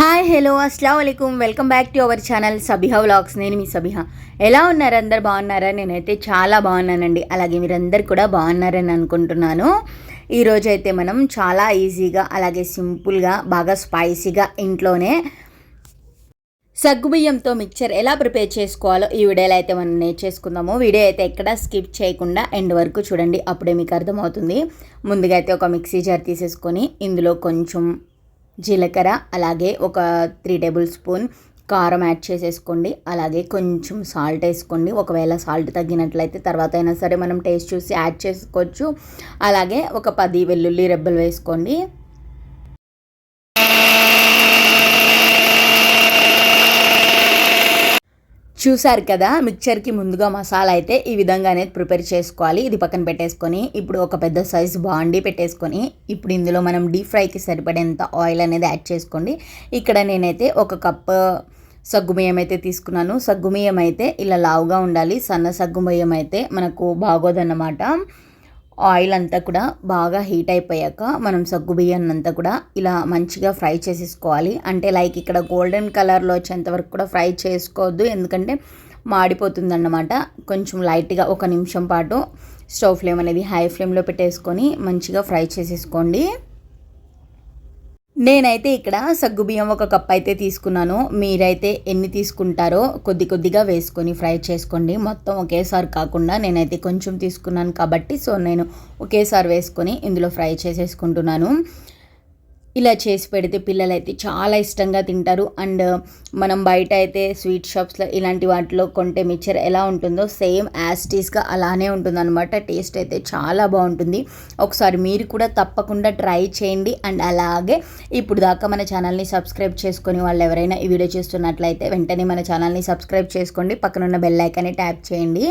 Hi hello అస్సలం అయికం welcome back to our channel Sabiha vlogs. నేను మీ సబిహా. ఎలా ఉన్నారు? అందరు బాగున్నారా? నేనైతే చాలా బాగున్నానండి. అలాగే మీరందరు కూడా బాగున్నారని అనుకుంటున్నాను. ఈరోజు అయితే మనం చాలా ఈజీగా అలాగే సింపుల్గా బాగా స్పైసీగా ఇంట్లోనే సగ్గుబియ్యంతో మిక్చర్ ఎలా ప్రిపేర్ చేసుకోవాలో ఈ వీడియోలో అయితే మనం నేర్చేసుకుందాము. వీడియో అయితే ఎక్కడ స్కిప్ చేయకుండా ఎండ్ వరకు చూడండి. అప్పుడే మీకు అర్థమవుతుంది. ముందుగా అయితే ఒక మిక్సీ జార్ తీసేసుకొని ఇందులో కొంచెం జీలకర్ర అలాగే ఒక త్రీ టేబుల్ స్పూన్ కారం యాడ్ చేసేసుకోండి. అలాగే కొంచెం సాల్ట్ వేసుకోండి. ఒకవేళ సాల్ట్ తగ్గినట్లయితే తర్వాత అయినా సరే మనం టేస్ట్ చూసి యాడ్ చేసుకోవచ్చు. అలాగే ఒక పది వెల్లుల్లి రెబ్బలు వేసుకోండి. చూసారు కదా మిక్చర్కి ముందుగా మసాలా అయితే ఈ విధంగా అనేది ప్రిపేర్ చేసుకోవాలి. ఇది పక్కన పెట్టేసుకొని ఇప్పుడు ఒక పెద్ద సైజు బాండీ పెట్టేసుకొని ఇప్పుడు ఇందులో మనం డీప్ ఫ్రైకి సరిపడేంత ఆయిల్ అనేది యాడ్ చేసుకోండి. ఇక్కడ నేనైతే ఒక కప్ సగ్గుమయం అయితే తీసుకున్నాను. సగ్గుమయం అయితే ఇలా లావుగా ఉండాలి. సన్న సగ్గుమయం అయితే మనకు బాగోదన్నమాట. ఆయిల్ అంతా కూడా బాగా హీట్ అయిపోయాక మనం సగ్గు బియ్యాన్ని అంతా కూడా ఇలా మంచిగా ఫ్రై చేసేసుకోవాలి. అంటే లైక్ ఇక్కడ గోల్డెన్ కలర్లో వచ్చేంత వరకు కూడా ఫ్రై చేసుకోవద్దు. ఎందుకంటే మాడిపోతుందన్నమాట. కొంచెం లైట్గా ఒక నిమిషం పాటు స్టవ్ ఫ్లేమ్ అనేది హై ఫ్లేమ్లో పెట్టేసుకొని మంచిగా ఫ్రై చేసేసుకోండి. నేనైతే ఇక్కడ సగ్గుబియ్యం ఒక కప్ అయితే తీసుకున్నాను. మీరైతే ఎన్ని తీసుకుంటారో కొద్ది కొద్దిగా వేసుకొని ఫ్రై చేసుకోండి. మొత్తం ఒకేసారి కాకుండా నేనైతే కొంచెం తీసుకున్నాను కాబట్టి సో నేను ఒకేసారి వేసుకొని ఇందులో ఫ్రై చేసేసుకుంటున్నాను. ఇలా చేసి పెడితే పిల్లలు అయితే చాలా ఇష్టంగా తింటారు. అండ్ మనం బయట అయితే స్వీట్ షాప్స్లో ఇలాంటి వాటిలో కొంటే మిక్చర్ ఎలా ఉంటుందో సేమ్ యాస్టీస్గా అలానే ఉంటుందన్నమాట. టేస్ట్ అయితే చాలా బాగుంటుంది. ఒకసారి మీరు కూడా తప్పకుండా ట్రై చేయండి. అండ్ అలాగే ఇప్పుడు దాకా మన ఛానల్ని సబ్స్క్రైబ్ చేసుకొని వాళ్ళు ఎవరైనా ఈ వీడియో చూస్తున్నట్లయితే వెంటనే మన ఛానల్ని సబ్స్క్రైబ్ చేసుకోండి. పక్కనున్న బెల్ ఐకాన్ని ట్యాప్ చేయండి.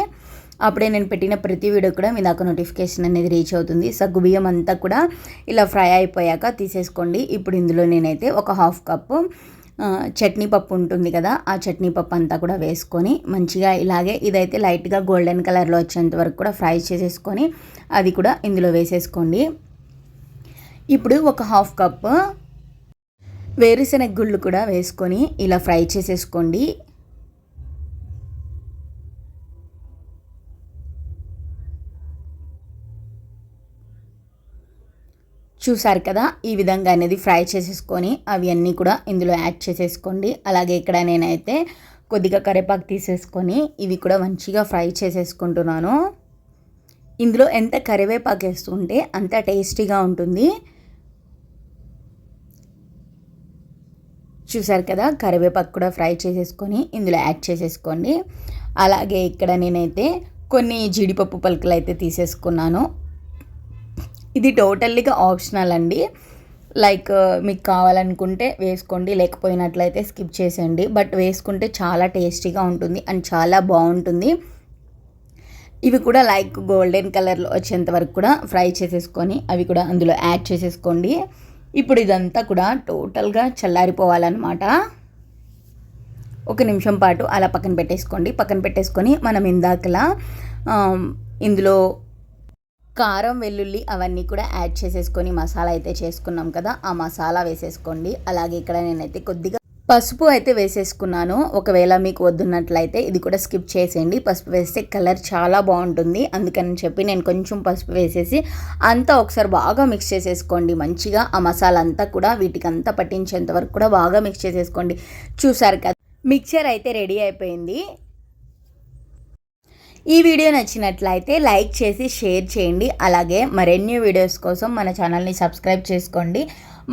అప్పుడే నేను పెట్టిన ప్రతి వీడియో కూడా మీ దాకా నోటిఫికేషన్ అనేది రీచ్ అవుతుంది. సగ్గు బియ్యం అంతా కూడా ఇలా ఫ్రై అయిపోయాక తీసేసుకోండి. ఇప్పుడు ఇందులో నేనైతే ఒక హాఫ్ కప్పు చట్నీ పప్పు ఉంటుంది కదా ఆ చట్నీ పప్పు అంతా కూడా వేసుకొని మంచిగా ఇలాగే ఇదైతే లైట్గా గోల్డెన్ కలర్లో వచ్చేంత వరకు కూడా ఫ్రై చేసేసుకొని అది కూడా ఇందులో వేసేసుకోండి. ఇప్పుడు ఒక హాఫ్ కప్ వేరుశెనగ గుళ్ళు కూడా వేసుకొని ఇలా ఫ్రై చేసేసుకోండి. చూసారు కదా ఈ విధంగా అనేది ఫ్రై చేసేసుకొని అవి అన్నీ కూడా ఇందులో యాడ్ చేసేసుకోండి. అలాగే ఇక్కడ నేనైతే కొద్దిగా కరివేపాకు తీసేసుకొని ఇవి కూడా మంచిగా ఫ్రై చేసేసుకుంటున్నాను. ఇందులో ఎంత కరివేపాకు వేస్తుంటే అంత టేస్టీగా ఉంటుంది. చూసారు కదా కరివేపాకు కూడా ఫ్రై చేసేసుకొని ఇందులో యాడ్ చేసేసుకోండి. అలాగే ఇక్కడ నేనైతే కొన్ని జీడిపప్పు పలుకులు అయితే తీసేసుకున్నాను. ఇది టోటల్లీగా ఆప్షనల్ అండి. లైక్ మీకు కావాలనుకుంటే వేసుకోండి లేకపోయినట్లయితే స్కిప్ చేసేయండి. బట్ వేసుకుంటే చాలా టేస్టీగా ఉంటుంది అండ్ చాలా బాగుంటుంది. ఇవి కూడా లైక్ గోల్డెన్ కలర్లో వచ్చేంత వరకు కూడా ఫ్రై చేసేసుకొని అవి కూడా అందులో యాడ్ చేసేసుకోండి. ఇప్పుడు ఇదంతా కూడా టోటల్గా చల్లారిపోవాలన్నమాట. ఒక నిమిషం పాటు అలా పక్కన పెట్టేసుకోండి. పక్కన పెట్టేసుకొని మనం ఇందాకలా ఇందులో కారం వెల్లుల్లి అవన్నీ కూడా యాడ్ చేసేసుకొని మసాలా అయితే చేసుకున్నాం కదా ఆ మసాలా వేసేసుకోండి. అలాగే ఇక్కడ నేనైతే కొద్దిగా పసుపు అయితే వేసేసుకున్నాను. ఒకవేళ మీకు వద్దున్నట్లయితే ఇది కూడా స్కిప్ చేసేయండి. పసుపు వేస్తే కలర్ చాలా బాగుంటుంది. అందుకని చెప్పి నేను కొంచెం పసుపు వేసేసి అంతా ఒకసారి బాగా మిక్స్ చేసేసుకోండి. మంచిగా ఆ మసాలా అంతా కూడా వీటికి అంతా పట్టించేంత వరకు కూడా బాగా మిక్స్ చేసేసుకోండి. చూసారు కదా మిక్చర్ అయితే రెడీ అయిపోయింది. ఈ వీడియో నచ్చినట్లయితే లైక్ చేసి షేర్ చేయండి. అలాగే మరెన్ని వీడియోస్ కోసం మన ఛానల్ని సబ్స్క్రైబ్ చేసుకోండి.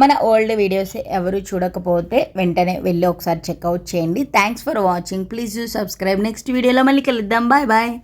మన ఓల్డ్ వీడియోస్ ఎవరు చూడకపోతే వెంటనే వెళ్ళి ఒకసారి చెక్అవుట్ చేయండి. Thanks for watching please you subscribe next వీడియోలో మళ్ళీ కలుద్దాం. Bye bye